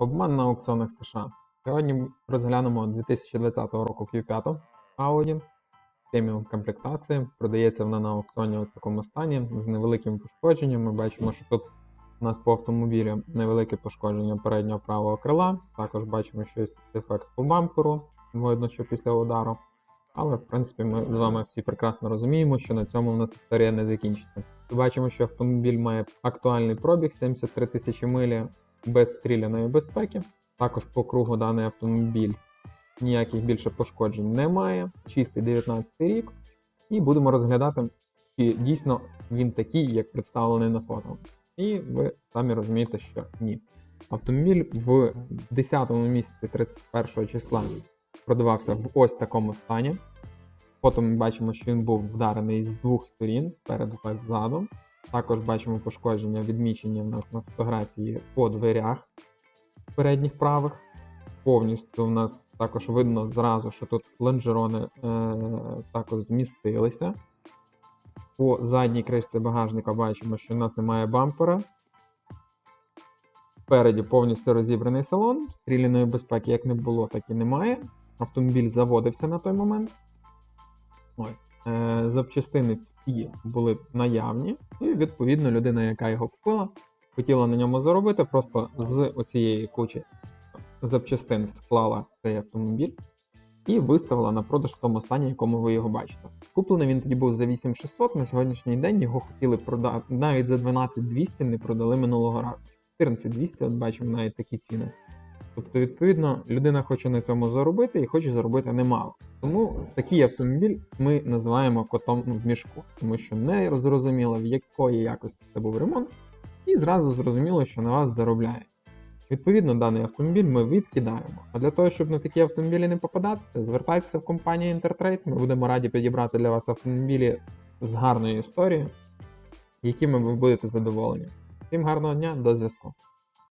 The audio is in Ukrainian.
Обман на аукціонах США. Сьогодні розглянемо 2020 року Q5 Audi. Преміум комплектації. Продається вона на аукціоні ось в такому стані з невеликим пошкодженням. Ми бачимо, що тут у нас по автомобілі невелике пошкодження переднього правого крила. Також бачимо, що є дефект по бамперу, видно, що після удару. Але, в принципі, ми з вами всі прекрасно розуміємо, що на цьому в нас історія не закінчиться. Бачимо, що автомобіль має актуальний пробіг 73 тисячі милі без стріляної безпеки. Також по кругу даний автомобіль ніяких більше пошкоджень немає. Чистий 19 рік. І будемо розглядати, чи дійсно він такий, як представлений на фото. І ви самі розумієте, що ні. Автомобіль в 10 місяці 31 числа продавався в ось такому стані. Фото ми бачимо, що він був вдарений з двох сторін, спереду та ззаду. Також бачимо пошкодження, відмічення в нас на фотографії по дверях передніх правих. Повністю в нас також видно зразу, що тут лонжерони е, також змістилися. По задній кришці багажника бачимо, що в нас немає бампера. Спереді повністю розібраний салон. Стріляної безпеки як не було, так і немає. Автомобіль заводився на той момент. Ось. Е, запчастини всі були наявні, і відповідно людина, яка його купила, хотіла на ньому заробити, просто з оцієї кучі запчастин склала цей автомобіль і виставила на продаж в тому стані, якому ви його бачите. Куплений він тоді був за 8600, на сьогоднішній день його хотіли продати навіть за 12200 не продали минулого разу. 14200, от бачимо навіть такі ціни. Тобто, відповідно, людина хоче на цьому заробити і хоче заробити немало. Тому такий автомобіль ми називаємо котом в мішку, тому що не зрозуміло, в якої якості це був ремонт, і зразу зрозуміло, що на вас заробляє. Відповідно, даний автомобіль ми відкидаємо. А для того, щоб на такі автомобілі не попадатися, звертайтеся в компанію Intertrade. Ми будемо раді підібрати для вас автомобілі з гарною історією, якими ви будете задоволені. Всім гарного дня, до зв'язку!